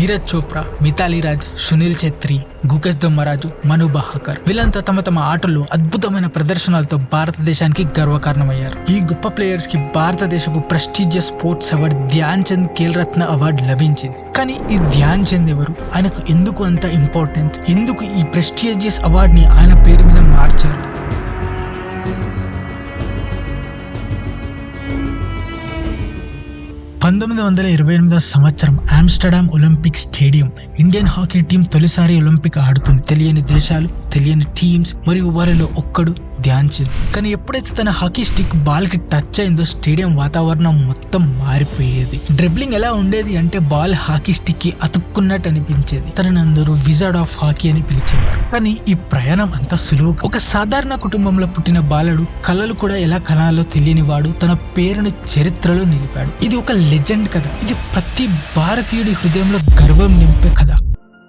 నీరజ్ చోప్రా మితాలి రాజ్ సునీల్ ఛెత్రి గుకేష్ దొమ్మరాజు మను బహాకర్ వీళ్ళంతా తమ తమ ఆటల్లో అద్భుతమైన ప్రదర్శనలతో భారతదేశానికి గర్వకారణమయ్యారు. ఈ గొప్ప ప్లేయర్స్కి భారతదేశపు prestigious sports award Dhyan Chand Khel Ratna award లభించింది. కానీ ఈ ధ్యాన్ చంద్ ఎవరు? ఆయనకు ఎందుకు అంత ఇంపార్టెన్స్ ఎందుకు ఈ ప్రెస్టీజియస్ అవార్డుని ఆయన పేరు మీద మార్చారు? పంతొమ్మిది వందల ఇరవై ఎనిమిదో సంవత్సరం Amsterdam Olympic stadium Indian hockey team తొలిసారి ఒలింపిక్ ఆడుతుంది. తెలియని దేశాలు తెలియని టీమ్స్ మరియు వారిలో ఒక్కడు ధ్యాన్ చంద్ కానీ ఎప్పుడైతే తన హాకీ స్టిక్ బాల్కి టచ్ అయిందో స్టేడియం వాతావరణం మొత్తం మారిపోయేది. డ్రిబ్లింగ్ ఎలా ఉండేది అంటే బాల్ హాకీ స్టిక్కి అతుక్కున్నట్టు అనిపించేది. తనని అందరూ విజార్డ్ ఆఫ్ హాకీ అని పిలిచేవారు. కానీ ఈ ప్రయాణం అంత సులువు ఒక సాధారణ కుటుంబంలో పుట్టిన బాలుడు కళలు కూడా ఎలా కనాలో తెలియని వాడు తన పేరును చరిత్రలో నిలిపాడు. ఇది ఒక లెజెండ్ కథ. ఇది ప్రతి భారతీయుడి హృదయంలో గర్వం నింపే కథ.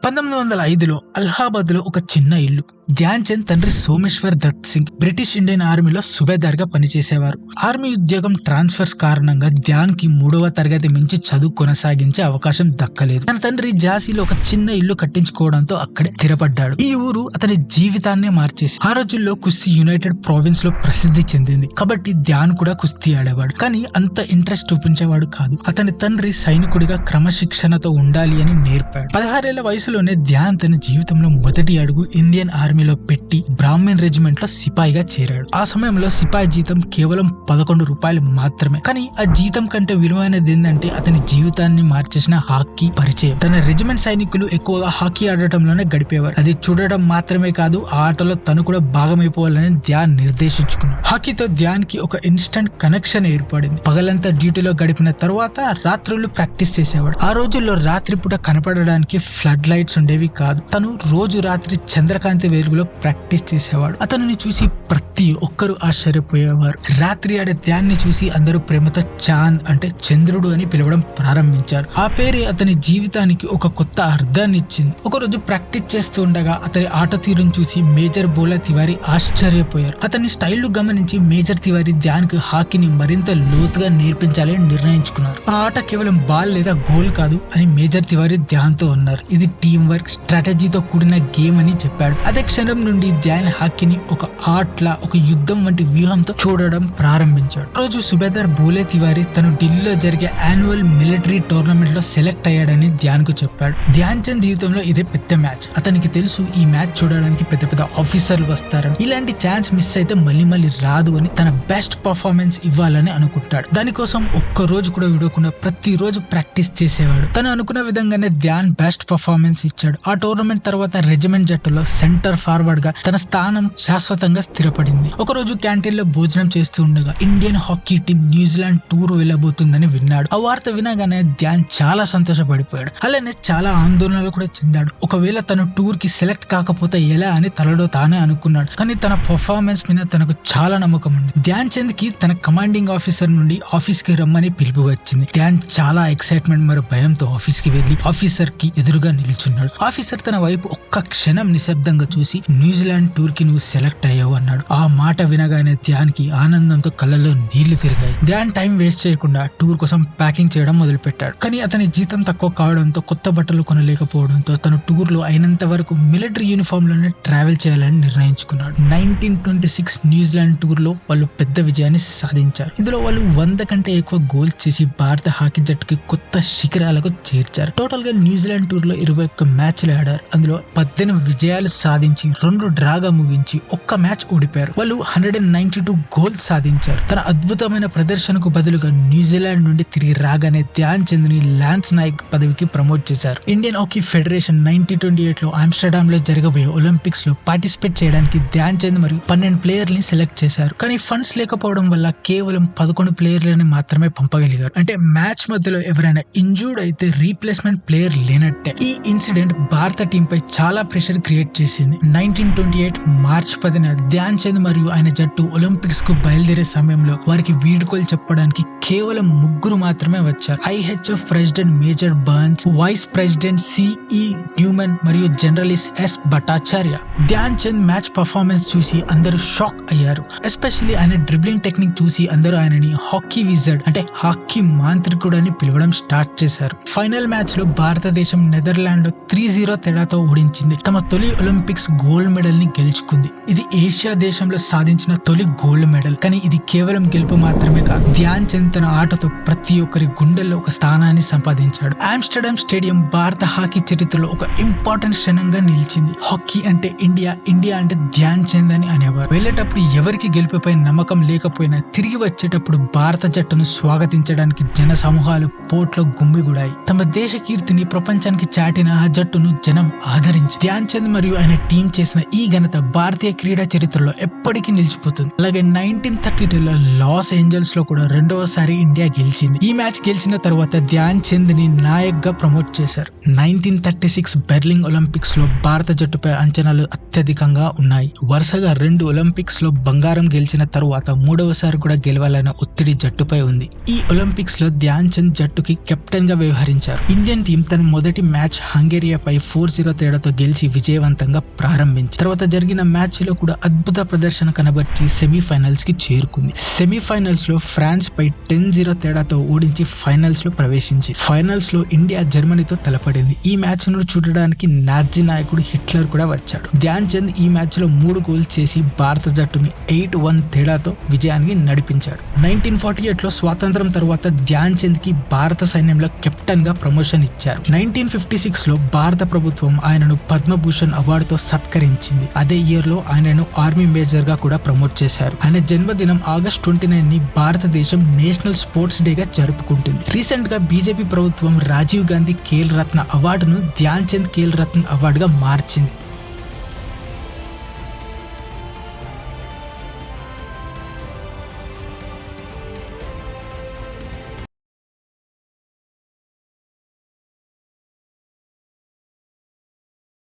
పంతొమ్మిది వందల ఐదులో అలహాబాద్లో ఒక చిన్న ఇల్లు. ధ్యాన్ చంద్ తండ్రి సోమేశ్వర్ దత్ సింగ్ బ్రిటిష్ ఇండియన్ ఆర్మీలో సుబేదార్గా పనిచేసేవారు. ఆర్మీ ఉద్యోగం ట్రాన్స్ఫర్స్ కారణంగా ధ్యాన్కి మూడవ తరగతి మించి చదువు కొనసాగించే అవకాశం దక్కలేదు. తన తండ్రి జాసీలో ఒక చిన్న ఇల్లు కట్టించుకోవడంతో అక్కడే స్థిరపడ్డాడు. ఈ ఊరు అతని జీవితాన్నే మార్చేసి ఆ రోజుల్లో కుస్తీ యునైటెడ్ ప్రావిన్స్లో ప్రసిద్ధి చెందింది. కాబట్టి ధ్యాన్ కూడా కుస్తీ ఆడేవాడు. కానీ అంత ఇంట్రెస్ట్ చూపించేవాడు కాదు. అతని తండ్రి సైనికుడిగా క్రమశిక్షణతో ఉండాలి అని నేర్పాడు. పదహారేళ్ళ వయసులోనే ధ్యాన్ తన జీవితంలో మొదటి అడుగు ఇండియన్ ఆర్మీ ఆర్మీలో పెట్టి బ్రాహ్మణ్ రెజిమెంట్లో సిపాయిగా చేరాడు. ఆ సమయంలో సిపాయి జీతం కేవలం పదకొండు రూపాయలు మాత్రమే. కానీ ఆ జీతం కంటే విలువైనది ఏంటంటే అతని జీవితాన్ని మార్చేసిన హాకీ పరిచయం. తన రెజిమెంట్ సైనికులు ఎక్కువగా హాకీ ఆడటంలోనే గడిపేవారు. అది చూడటం మాత్రమే కాదు ఆ ఆటలో తను కూడా భాగమైపోవాలని ధ్యాన్ నిర్దేశించుకున్నాడు. హాకీతో ధ్యాన్కి ఒక ఇన్స్టంట్ కనెక్షన్ ఏర్పడింది. పగలంతా డ్యూటీలో గడిపిన తర్వాత రాత్రులు ప్రాక్టీస్ చేసేవాడు. ఆ రోజుల్లో రాత్రిపూట కనపడడానికి ఫ్లడ్ లైట్స్ ఉండేవి కాదు. తను రోజు రాత్రి చంద్రకాంతి తెలుగులో ప్రాక్టీస్ చేసేవాడు. అతనిని చూసి ప్రతి ఒక్కరు ఆశ్చర్యపోయేవారు. రాత్రి ఆడే ధ్యాన్ని చూసి అందరూ ప్రేమతో చాంద్ అంటే చంద్రుడు అని పిలవడం ప్రారంభించారు. ఆ పేరే అతని జీవితానికి ఒక కొత్త అర్థాన్ని ఇచ్చింది. ఒకరోజు ప్రాక్టీస్ చేస్తూ ఉండగా అతని ఆట తీరును చూసి మేజర్ బోలా తివారీ ఆశ్చర్యపోయారు. అతని స్టైల్ గమనించి మేజర్ తివారీ ధ్యాన్కి హాకీని మరింత లోతుగా నేర్పించాలని నిర్ణయించుకున్నారు. ఆ ఆట కేవలం బాల్ లేదా గోల్ కాదు అని మేజర్ తివారీ ధ్యాన్తో ఉన్నారు. ఇది టీం వర్క్ స్ట్రాటజీతో కూడిన గేమ్ అని చెప్పాడు. అదే క్షణం నుండి ధ్యాన్ హాకీని ఒక ఆట్లా ఒక యుద్ధం వంటి వ్యూహంతో చూడడం ప్రారంభించాడు. రోజు సుబేదార్ బోలే తివారీ తను ఢిల్లీలో జరిగే యాన్యువల్ మిలిటరీ టోర్నమెంట్లో సెలెక్ట్ అయ్యాడని ధ్యాన్కు చెప్పాడు. ధ్యాన్ చంద్ జీవితంలో ఇదే పెద్ద మ్యాచ్. అతనికి తెలుసు ఈ మ్యాచ్ చూడడానికి పెద్ద పెద్ద ఆఫీసర్లు వస్తారని ఇలాంటి ఛాన్స్ మిస్ అయితే మళ్ళీ మళ్ళీ రాదు అని తన బెస్ట్ పర్ఫార్మెన్స్ ఇవ్వాలని అనుకుంటాడు. దానికోసం ఒక్క రోజు కూడా విడవకుండా ప్రతిరోజు ప్రాక్టీస్ చేసేవాడు. తను అనుకున్న విధంగానే ధ్యాన్ బెస్ట్ పర్ఫార్మెన్స్ ఇచ్చాడు. ఆ టోర్నమెంట్ తర్వాత రెజిమెంట్ జట్టులో సెంటర్ ఫార్వర్డ్గా తన స్థానం శాశ్వతంగా స్థిరపడింది. ఒకరోజు క్యాంటీన్లో భోజనం చేస్తూ ఉండగా Indian hockey team New Zealand tour వెళ్ళబోతుందని విన్నాడు. ఆ వార్త వినగానే ధ్యాన్ చాలా సంతోషపడిపోయాడు. అలానే చాలా ఆందోళనలు కూడా చెందాడు. ఒకవేళ తను టూర్కి సెలెక్ట్ కాకపోతే ఎలా అని తనలో తానే అనుకున్నాడు. కానీ తన పర్ఫార్మెన్స్ మీద తనకు చాలా నమ్మకం ఉంది. ధ్యాన్ చంద్కి తన కమాండింగ్ ఆఫీసర్ నుండి ఆఫీస్కి రమ్మని పిలుపు వచ్చింది. ధ్యాన్ చాలా ఎక్సైట్మెంట్ మరియు భయంతో ఆఫీస్కి వెళ్ళి ఆఫీసర్కి ఎదురుగా నిల్చున్నాడు. ఆఫీసర్ తన వైపు ఒక్క క్షణం నిశ్శబ్దంగా చూసి న్యూజిలాండ్ టూర్కి నువ్వు సెలెక్ట్ అయ్యావు అన్నాడు. ఆ మాట వినగానే ధ్యాన్కి ఆనందంతో కళ్ళలో నీళ్ళు తిరిగాయి. ధ్యాన్ టైం వేస్ట్ చేయకుండా టూర్ కోసం ప్యాకింగ్ చేయడం మొదలు పెట్టాడు కానీ అతని జీతం తక్కువ కావడంతో కొత్త బట్టలు కొనలేకపోవడంతో తను టూర్లో అయినంత వరకు మిలిటరీ యూనిఫామ్లోనే ట్రావెల్ చేయాలని నిర్ణయించుకున్నాడు. నైన్టీన్ ట్వంటీ సిక్స్ న్యూజిలాండ్ టూర్లో వాళ్ళు పెద్ద విజయాన్ని సాధించారు. ఇందులో వాళ్ళు వంద కంటే ఎక్కువ గోల్స్ చేసి భారత హాకీ జట్టుకి కొత్త శిఖరాలకు చేర్చారు. టోటల్గా న్యూజిలాండ్ టూర్లో ఇరవై ఒక్క మ్యాచ్లు ఆడారు. అందులో పద్దెనిమిది విజయాలు సాధించి రెండు డ్రాగా ముగించి ఒక్క మ్యాచ్ ఓడిపారు వాళ్ళు hundred and ninety two goals సాధించారు. తన అద్భుతమైన ప్రదర్శనకు బదులుగా న్యూజిలాండ్ నుండి తిరిగి రాగానే ధ్యాన్ చంద్ని లాన్స్ నాయక్ పదవికి ప్రమోట్ చేశారు. Indian hockey federation nineteen twenty ఎయిట్లో ఆమ్స్టర్డామ్లో జరగబోయే ఒలింపిక్స్లో పార్టిసిపేట్ చేయడానికి ధ్యాన్ చంద్ మరియు పన్నెండు ప్లేయర్లని సెలెక్ట్ చేశారు. కానీ ఫండ్స్ లేకపోవడం వల్ల కేవలం పదకొండు ప్లేయర్లని మాత్రమే పంపగలిగారు. అంటే మ్యాచ్ మధ్యలో ఎవరైనా ఇంజూర్డ్ అయితే రీప్లేస్మెంట్ ప్లేయర్ లేనట్టే. ఈ ఇన్సిడెంట్ భారత టీం పై చాలా ప్రెషర్ క్రియేట్ చేసింది. నైన్టీన్ ట్వంటీ ఎయిట్ మార్చ్ పదిన ధ్యాన్ చంద్ మరియు ఆయన జట్టు ఒలింపిక్స్కు బయలుదేరే సమయంలో వారికి వీడుకోలు చెప్పడానికి కేవలం ముగ్గురు మాత్రమే వచ్చారు. IHF president Major Burns vice president C E Newman మరియు journalist S Bhattacharya. Dhyan Chand match performance చూసి అందరూ షాక్ అయ్యారు. ఎస్పెషల్లీ ఆయన డ్రిబ్లింగ్ టెక్నిక్ చూసి అందరూ ఆయనని హాకీ విజర్డ్ అంటే హాకీ మాంత్రికుడు అని పిలవడం స్టార్ట్ చేశారు. ఫైనల్ మ్యాచ్లో భారతదేశం నెదర్లాండ్ త్రీ జీరో తేడాతో ఓడించింది. తమ తొలి ఒలింపిక్స్ గోల్డ్ మెడల్ని గెలుచుకుంది. ఇది ఏషియా దేశంలో సాధించిన తొలి గోల్డ్ మెడల్. కానీ ఇది కేవలం గెలుపు మాత్రమే కాదు. ధ్యాన్ చంద్ తన ఆటతో ప్రతి ఒక్కరి గుండెల్లో ఒక స్థానాన్ని సంపాదించాడు. ఆమ్స్టర్డామ్ స్టేడియం భారత హాకీ చరిత్రలో ఒక ఇంపార్టెంట్ క్షణంగా నిలిచింది. హాకీ అంటే ఇండియా ఇండియా అంటే ధ్యాన్ చంద్ అని అనేవారు. వెళ్ళేటప్పుడు ఎవరికి గెలుపుపై నమ్మకం లేకపోయినా తిరిగి వచ్చేటప్పుడు భారత జట్టును స్వాగతించడానికి జన సమూహాలు పోట్లో గుమ్మిగూడాయి తమ దేశ కీర్తిని ప్రపంచానికి చాటిన ఆ జట్టును జనం ఆదరించి. ధ్యాన్ చంద్ మరియు ఆయన టీం చేసిన ఈ ఘనత భారతీయ క్రీడా చరిత్రలో ఎప్పటికీ నిలిచిపోతుంది. అలాగే నైన్టీన్ థర్టీ లో లాస్ ఏంజల్స్లో కూడా రెండవసారి ఇండియా గెలిచింది. ఈ మ్యాచ్ గెలిచిన తర్వాత ధ్యాన్ చంద్ని నాయక్గా ప్రమోట్ చేశారు. నైన్టీన్ థర్టీ సిక్స్ బెర్లింగ్ ఒలింపిక్స్లో భారత జట్టుపై అంచనాలు అత్యధికంగా ఉన్నాయి. వరుసగా రెండు ఒలింపిక్స్లో బంగారం గెలిచిన తరువాత మూడవసారి కూడా గెలవాలన్న ఒత్తిడి జట్టుపై ఉంది. ఈ ఒలింపిక్స్లో ధ్యాన్ చంద్ జట్టుకి కెప్టెన్గా వ్యవహరించారు. ఇండియన్ టీం తన మొదటి మ్యాచ్ హంగేరియాపై ఫోర్ జీరో తేడాతో గెలిచి విజయవంతంగా ప్రారంభించి తర్వాత జరిగిన మ్యాచ్లో కూడా అద్భుత ప్రదర్శన కనబర్చి సెమీఫైనల్స్కి చేరుకుంది. సెమీఫైనల్స్లో ఫ్రాన్స్ పై టెన్ జీరో తేడాతో ఓడించి ఫైనల్స్లో ప్రవేశించి ఫైనల్స్లో ఇండియా జర్మనీతో తలపడింది. ఈ మ్యాచ్ను చూడడానికి నాజీ నాయకుడు హిట్లర్ కూడా వచ్చాడు. ధ్యాన్ చంద్ ఈ మ్యాచ్లో మూడు గోల్స్ చేసి భారత జట్టుని ఎయిట్ వన్ తేడాతో విజయానికి నడిపించాడు. నైన్టీన్ ఫార్టీ ఎయిట్లో స్వాతంత్రం తర్వాత ధ్యాన్ చంద్కి భారత సైన్యంలో కెప్టెన్గా ప్రమోషన్ ఇచ్చారు. నైన్టీన్ ఫిఫ్టీ సిక్స్లో భారత ప్రభుత్వం ఆయనను పద్మభూషణ్ అవార్డుతో సత్కరించింది. అదే ఇయర్లో ఆయనను ఆర్మీ మేజర్గా కూడా ప్రమోట్ చేశారు. ఆయన జన్మదినం ఆగస్ట్ ట్వంటీ నైన్ని భారతదేశం నేషనల్ స్పోర్ట్స్ డే గా జరుపుకుంటుంది. రీసెంట్గా బీజేపీ ప్రభుత్వం రాజీవ్ గాంధీ ఖేల్ రత్న అవార్డును ధ్యాన్ చంద్ ఖేల్ రత్న అవార్డుగా మార్చింది.